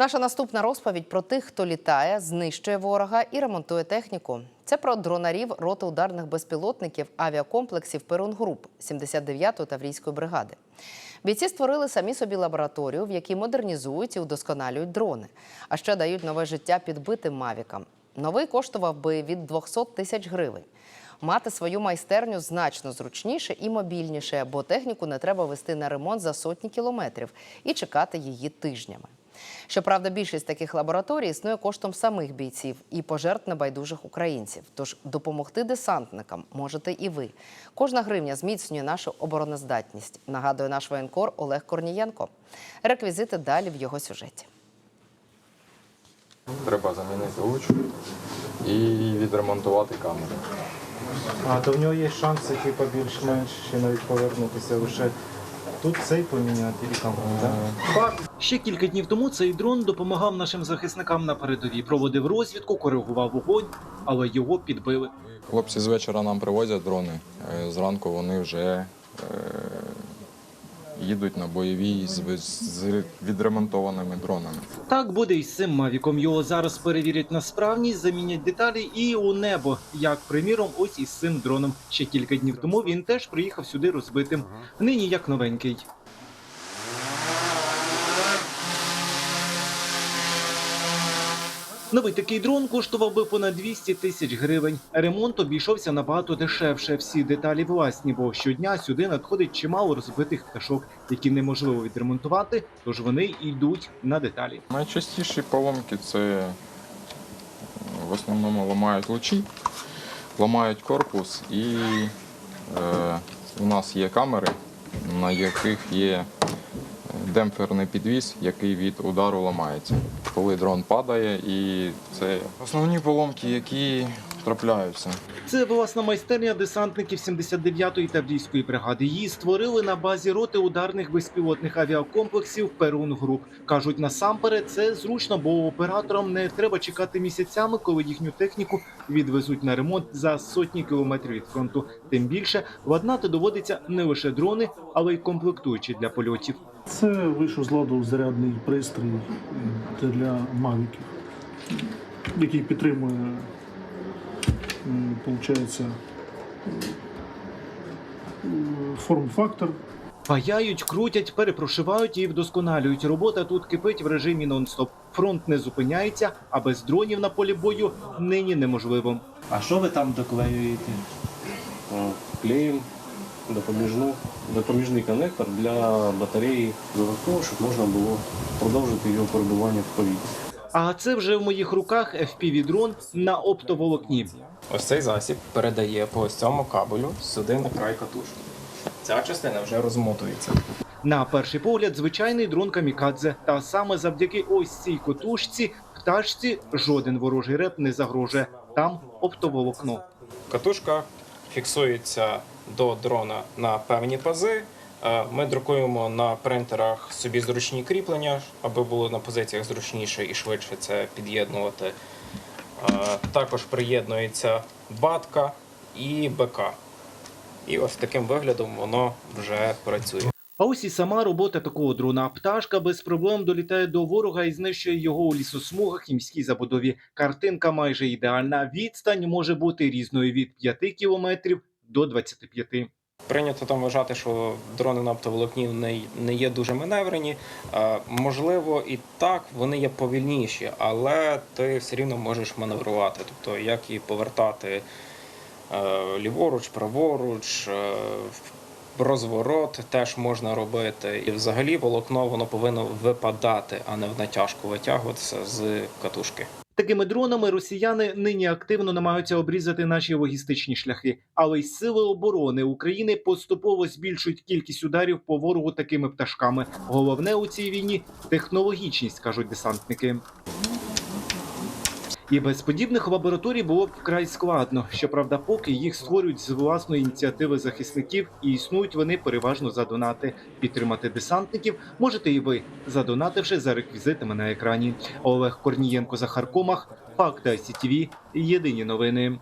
Наша наступна розповідь про тих, хто літає, знищує ворога і ремонтує техніку. Це про дронарів роти ударних безпілотників авіакомплексів Перунгруп 79-ї Таврійської бригади. Бійці створили самі собі лабораторію, в якій модернізують і удосконалюють дрони, а ще дають нове життя підбитим мавікам. Новий коштував би від 200 тисяч гривень. Мати свою майстерню значно зручніше і мобільніше, бо техніку не треба вести на ремонт за сотні кілометрів і чекати її тижнями. Щоправда, більшість таких лабораторій існує коштом самих бійців і пожертв небайдужих українців. Тож допомогти десантникам можете і ви. Кожна гривня зміцнює нашу обороноздатність. Нагадує наш воєнкор Олег Корнієнко. Реквізити далі в його сюжеті. Треба замінити луч і відремонтувати камеру. А то в нього є шанси, типу, більш-менш ще навіть повернутися лише тут цей поміняти і там. Так? Ще кілька днів тому цей дрон допомагав нашим захисникам на передовій. Проводив розвідку, коригував вогонь, але його підбили. Хлопці з вечора нам привозять дрони. е, Зранку вони вже е, їдуть на бойові з, з відремонтованими дронами. Так буде і з цим мавіком. Його зараз перевірять на справність, замінять деталі і у небо. Як приміром, ось із цим дроном. Ще кілька днів тому він теж приїхав сюди розбитим. Нині як новенький. Новий такий дрон коштував би понад 200 тисяч гривень. Ремонт обійшовся набагато дешевше. Всі деталі власні, бо щодня сюди надходить чимало розбитих пташок, які неможливо відремонтувати, тож вони йдуть на деталі. Найчастіші поломки це е, в основному ламають лучі, ламають корпус і е, у нас є камери, на яких є демпферний підвіс, який від удару ламається. Коли дрон падає, і це основні поломки, які трапляються. Це власна майстерня десантників 79-ї Таврійської бригади. Її створили на базі роти ударних безпілотних авіакомплексів Перун Груп. кажуть, насамперед це зручно, бо операторам не треба чекати місяцями, коли їхню техніку відвезуть на ремонт за сотні кілометрів від фронту. Тим більше ладнати доводиться не лише дрони, але й комплектуючі для польотів. Це вийшов з ладу зарядний пристрій для мавіків, який підтримує, виходить, форм-фактор. Паяють, крутять, перепрошивають і вдосконалюють. Робота тут кипить в режимі нон-стоп. Фронт не зупиняється, а без дронів на полі бою нині неможливо. А що ви там доклеюєте? Е, допоміжну, допоміжний коннектор для батареї додатково, щоб можна було продовжити його перебування в повітрі. А це вже в моїх руках FPV-дрон на оптоволокні. Ось цей засіб передає по ось цьому кабелю сюди на край катушки. Ця частина вже розмотується. На перший погляд, звичайний дрон камікадзе. Та саме завдяки ось цій котушці пташці жоден ворожий реп не загрожує. Там оптоволокно. Катушка фіксується до дрона на певні пази. Е, Ми друкуємо на принтерах собі зручні кріплення, аби було на позиціях зручніше і швидше це під'єднувати. Е, Також приєднується батка і БК. І ось таким виглядом воно вже працює. А ось і сама робота такого дрона. Пташка без проблем долітає до ворога і знищує його у лісосмугах і міській забудові. Картинка майже ідеальна. Відстань може бути різною від 5 кілометрів до 25. Прийнято там вважати, що дрони на оптоволокні не, є дуже маневрені. Е, можливо, і так вони є повільніші, але ти все рівно можеш маневрувати. Тобто, як і повертати е, ліворуч, праворуч, е, розворот теж можна робити. І взагалі волокно воно повинно випадати, а не в натяжку витягуватися з катушки. Такими дронами росіяни нині активно намагаються обрізати наші логістичні шляхи, але й сили оборони України поступово збільшують кількість ударів по ворогу такими пташками. Головне у цій війні технологічність, кажуть десантники. І без подібних лабораторій було б вкрай складно. Щоправда, поки їх створюють з власної ініціативи захисників, і існують вони переважно за донати. Підтримати десантників можете і ви, задонативши за реквізитами на екрані. Олег Корнієнко Захар Комах, Факти ICTV, Єдині новини.